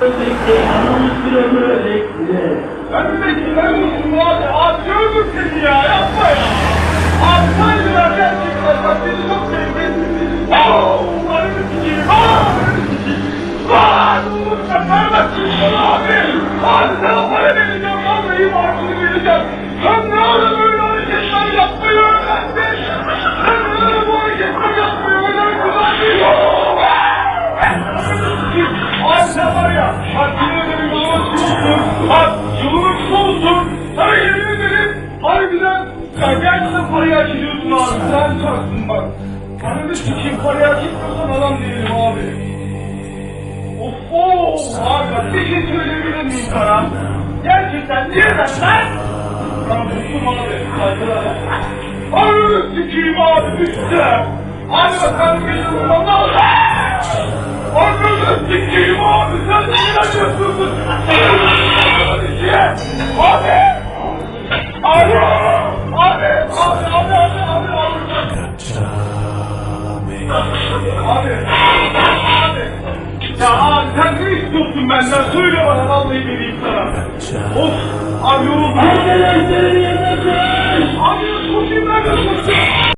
Özellikle anamız bir ömür özellikle. Öndekiler uzun abi atıyordu seni ya yapma ya. Atsaydın gerçekten ben seni çok sevdim. Oh, umarım sikiyim. Oh, umarım sikiyim. Vaaat! Bu sefer de sikiyim abi. Abi sana para vereceğim. Ya gerçekten parayı hak abi, sen çaksın bak. Ananı sikeyim parayı hak adam değilim abi. Of of, abi bak bir şey söyleyebilir miyim sana? Gerçekten neden lan? Ben bıktım abi. Ananı sikeyim abi, düştü. Abi bak ben bir şey bulmam lazım. Ananı sikeyim Abi! Abi! Ya abi sen ne istiyorsun benden? Söyle bana vallahi vereyim sana. Of! Abi yoruldum. Abi koşayım ben de koşayım.